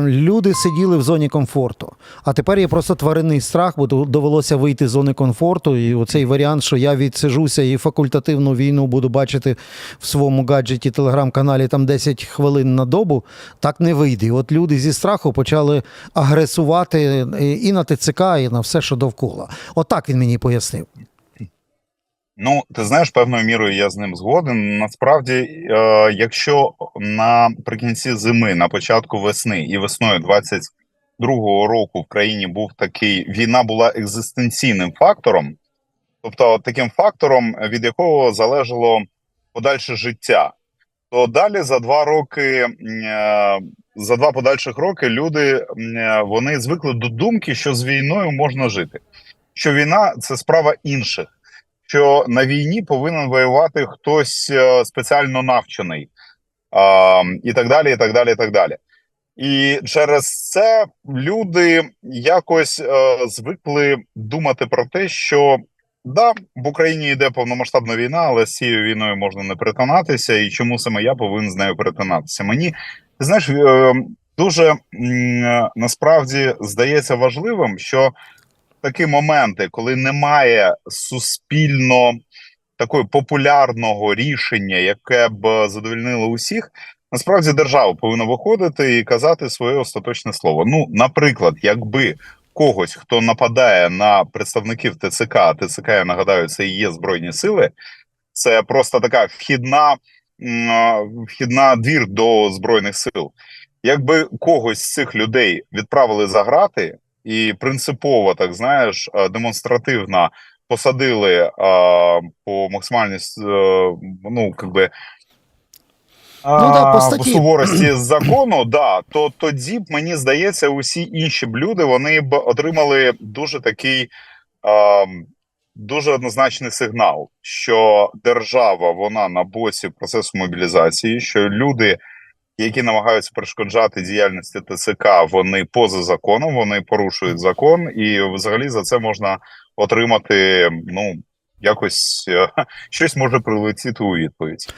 Там люди сиділи в зоні комфорту. А тепер є просто тваринний страх, бо довелося вийти з зони комфорту. І оцей варіант, що я відсижуся і факультативну війну буду бачити в своєму гаджеті телеграм-каналі там 10 хвилин на добу, так не вийде. І От люди зі страху почали агресувати і на ТЦК, і на все, що довкола. Отак він мені пояснив. Ну, ти знаєш, певною мірою я з ним згоден. Насправді, е, якщо наприкінці зими, на початку весни і весною 22-го року в країні був такий війна була екзистенційним фактором, тобто таким фактором, від якого залежало подальше життя, то далі за два роки, е, за два подальших роки, люди е, вони звикли до думки, що з війною можна жити, що війна це справа інших що на війні повинен воювати хтось е, спеціально навчений, а, і так далі, і так далі, і так далі. І через це люди якось е, звикли думати про те, що да, в Україні йде повномасштабна війна, але з цією війною можна не перетинатися, і чому саме я повинен з нею перетинатися? Мені знаєш, е, дуже е, насправді здається важливим, що такі моменти, коли немає суспільно такої популярного рішення, яке б задовольнило усіх, насправді держава повинна виходити і казати своє остаточне слово. Ну, наприклад, якби когось, хто нападає на представників ТЦК, а ТЦК, я нагадаю, це і є збройні сили, це просто така вхідна, вхідна двір до збройних сил. Якби когось з цих людей відправили за грати, і принципово, так знаєш, е, демонстративно посадили е, по максимальній е, ну, как би. Ну да, по статті. суворості закону, да, то тоді б мені здається, усі інші б люди вони б отримали дуже такий е, дуже однозначний сигнал, що держава вона на боці процесу мобілізації, що люди, які намагаються перешкоджати діяльності ТЦК, вони поза законом, вони порушують закон, і взагалі за це можна отримати ну якось е, щось може прилетіти у відповідь.